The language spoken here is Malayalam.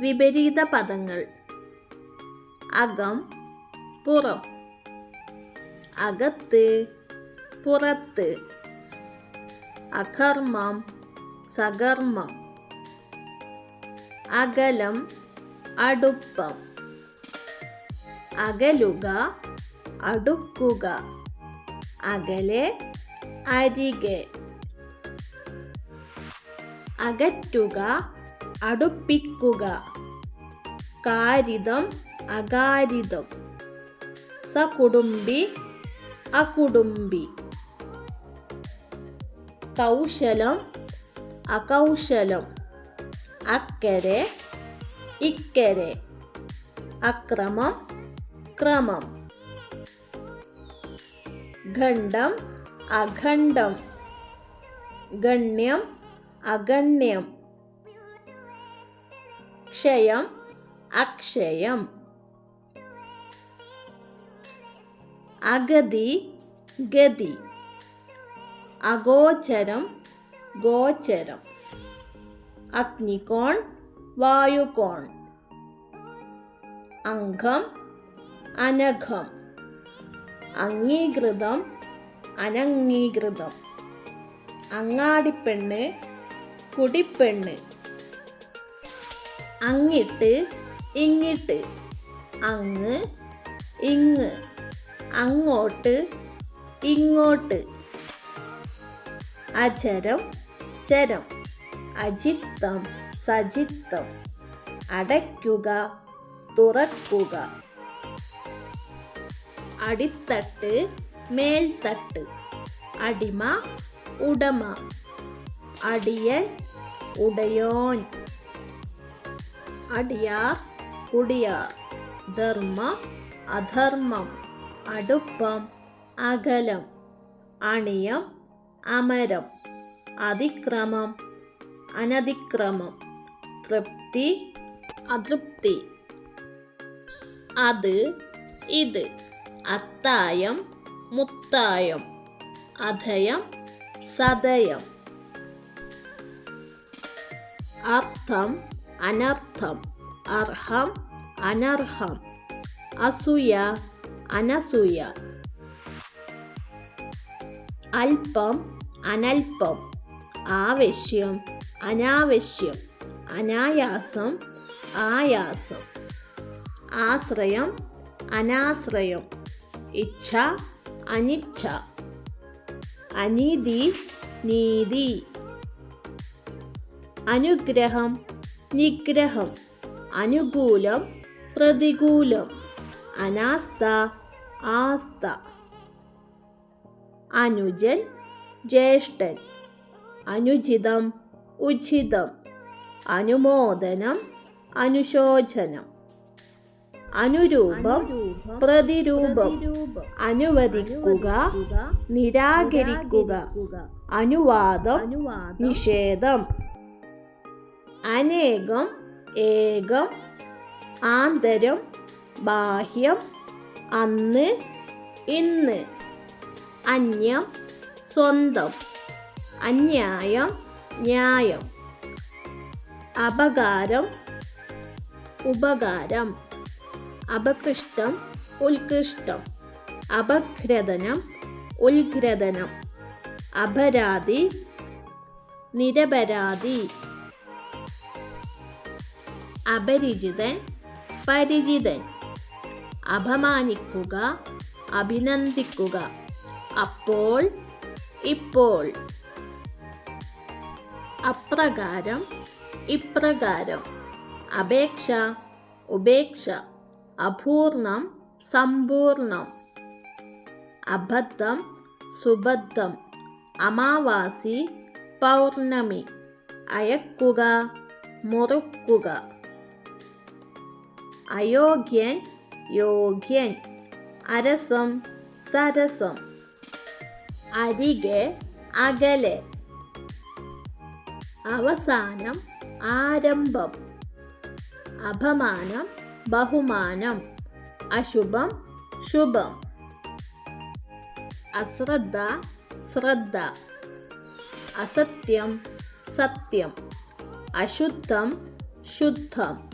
വിപരീത പദങ്ങൾ. അകം പുറം. അകത്ത് പുറത്ത്. അകർമ്മം സകർമ്മം. അകലം അടുപ്പം. അകലുക അടുക്കുക. അകലെ അരികെ. അകറ്റുക അടുപ്പിക്കുക. കാരിതം അകാരിതം. സകുടുംബി അകുടുംബി. കൗശലം അകൗശലം. അക്കരെ ഇക്കരെ. അക്രമം ക്രമം. ഖണ്ഡം അഖണ്ഡം. ഗണ്യം അഗണ്യം. ക്ഷയം അക്ഷയം. അഗതി ഗതി. അഗോചരം ഗോചരം. അഗ്നികോൺ വായുകോൺ. അംഗം അനഘം. അംഗീകൃതം അനംഗീകൃതം. അങ്ങാടിപ്പെണ്ണ് കുടിപ്പെണ്ണ്. അങ്ങിട്ട് ഇങ്ങിട്ട്. അങ്ങ് ഇങ്ങ്. അങ്ങോട്ട് ഇങ്ങോട്ട്. അചരം ചരം. അജിത്തം സജിത്തം അടയ്ക്കുക തുറക്കുക. അടിത്തട്ട് മേൽത്തട്ട്. അടിമ ഉടമ. അടിയൻ ഉടയോൻ. അടിയാർ കുടിയാർ. ധർമ്മം അധർമ്മം. അടുപ്പം അകലം. അണിയം അമരം. അതിക്രമം അനതിക്രമം. തൃപ്തി അതൃപ്തി. അത് ഇത്. അത്തായം മുത്തായം. അധയം സദയം അർത്ഥം അനർത്ഥം അർഹം അനർഹം അസൂയ അനസൂയ. അല്പം അനൽപം ആവശ്യം അനാവശ്യം. അനായാസം ആയാസം. ആശ്രയം അനാശ്രയം. ഇച്ഛ അനിച്ഛ. അനീതി നീതി. അനുഗ്രഹം നിഗ്രഹം അനുകൂലം പ്രതികൂലം അനാസ്ഥ ആസ്ഥ. അനുജൻ ജ്യേഷ്ഠൻ. അനുചിതം ഉചിതം. അനുമോദനം അനുശോചനം. അനുരൂപം പ്രതിരൂപം. അനുവദിക്കുക നിരാകരിക്കുക. അനുവാദം നിഷേധം. അനേകം ഏകം ആന്തരം ബാഹ്യം അന്ന് ഇന്ന്. അന്യം സ്വന്തം. അന്യായം ന്യായം. അപകാരം ഉപകാരം. അപകൃഷ്ടം ഉത്കൃഷ്ടം. അപഘ്രതനം ഉത്ഘ്രതനം അപരാധി നിരപരാധി. അപരിചിതൻ പരിചിതൻ. അപമാനിക്കുക അഭിനന്ദിക്കുക. അപ്പോൾ ഇപ്പോൾ. അപ്രകാരം ഇപ്രകാരം. അപേക്ഷ ഉപേക്ഷ. അപൂർണം സമ്പൂർണം. അബദ്ധം സുബദ്ധം. അമാവാസി പൗർണമി. അയക്കുക മുറുക്കുക. അയോഗ്യൻ യോഗ്യൻ. അരസം സരസം. അരികെ അകലെ. അവസാനം ആരംഭം. അപമാനം ബഹുമാനം. അശുഭം ശുഭം. അശ്രദ്ധ ശ്രദ്ധ. അസത്യം സത്യം. അശുദ്ധം ശുദ്ധം.